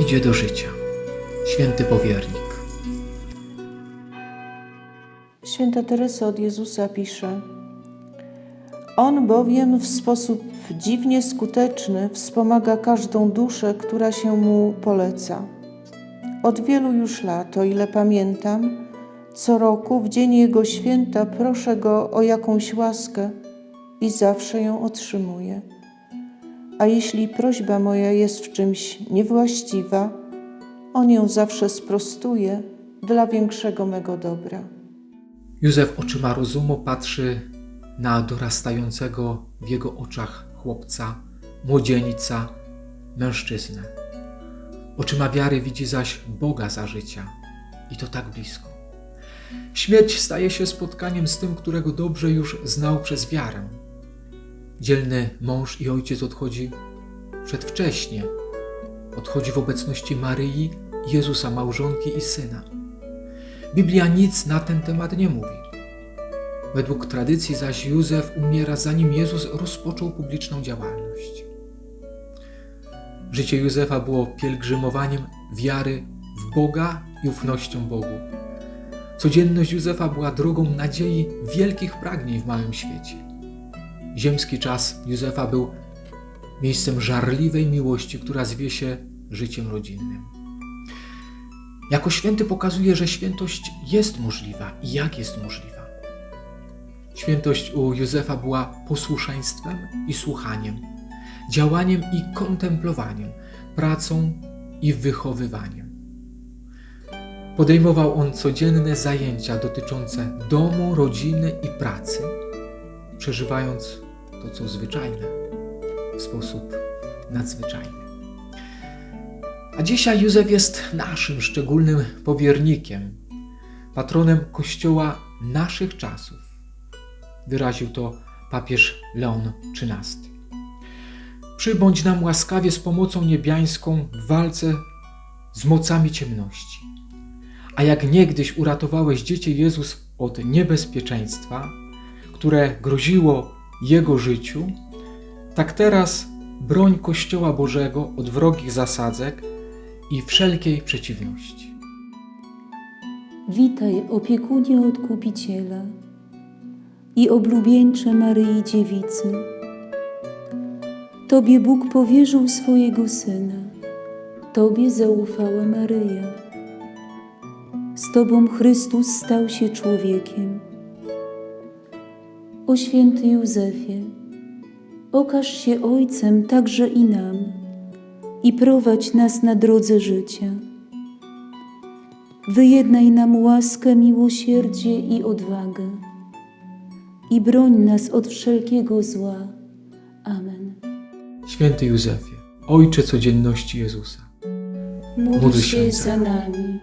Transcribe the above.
ludzie do życia. Święty powiernik. Święta Teresa od Jezusa pisze: On bowiem w sposób dziwnie skuteczny wspomaga każdą duszę, która się mu poleca. Od wielu już lat, o ile pamiętam, co roku w dzień jego święta proszę go o jakąś łaskę i zawsze ją otrzymuję. A jeśli prośba moja jest w czymś niewłaściwa, on ją zawsze sprostuje dla większego mego dobra. Józef oczyma rozumu patrzy na dorastającego w jego oczach chłopca, młodzieńca, mężczyznę. Oczyma wiary widzi zaś Boga za życia i to tak blisko. Śmierć staje się spotkaniem z tym, którego dobrze już znał przez wiarę. Dzielny mąż i ojciec odchodzi przedwcześnie. Odchodzi w obecności Maryi, Jezusa, małżonki i syna. Biblia nic na ten temat nie mówi. Według tradycji zaś Józef umiera zanim Jezus rozpoczął publiczną działalność. Życie Józefa było pielgrzymowaniem wiary w Boga i ufnością Bogu. Codzienność Józefa była drogą nadziei wielkich pragnień w małym świecie. Ziemski czas Józefa był miejscem żarliwej miłości, która zwie się życiem rodzinnym. Jako święty pokazuje, że świętość jest możliwa i jak jest możliwa. Świętość u Józefa była posłuszeństwem i słuchaniem, działaniem i kontemplowaniem, pracą i wychowywaniem. Podejmował on codzienne zajęcia dotyczące domu, rodziny i pracy, przeżywając to, co zwyczajne, w sposób nadzwyczajny. A dzisiaj Józef jest naszym szczególnym powiernikiem, patronem Kościoła naszych czasów. Wyraził to papież Leon XIII. Przybądź nam łaskawie z pomocą niebiańską w walce z mocami ciemności. A jak niegdyś uratowałeś dziecię Jezus od niebezpieczeństwa, które groziło jego życiu, tak teraz broń Kościoła Bożego od wrogich zasadzek i wszelkiej przeciwności. Witaj, opiekunie Odkupiciela i oblubieńcze Maryi Dziewicy. Tobie Bóg powierzył swojego Syna, Tobie zaufała Maryja. Z Tobą Chrystus stał się człowiekiem. O święty Józefie, okaż się Ojcem także i nam i prowadź nas na drodze życia. Wyjednaj nam łaskę, miłosierdzie i odwagę i broń nas od wszelkiego zła. Amen. Święty Józefie, Ojcze codzienności Jezusa, Módl się za nami.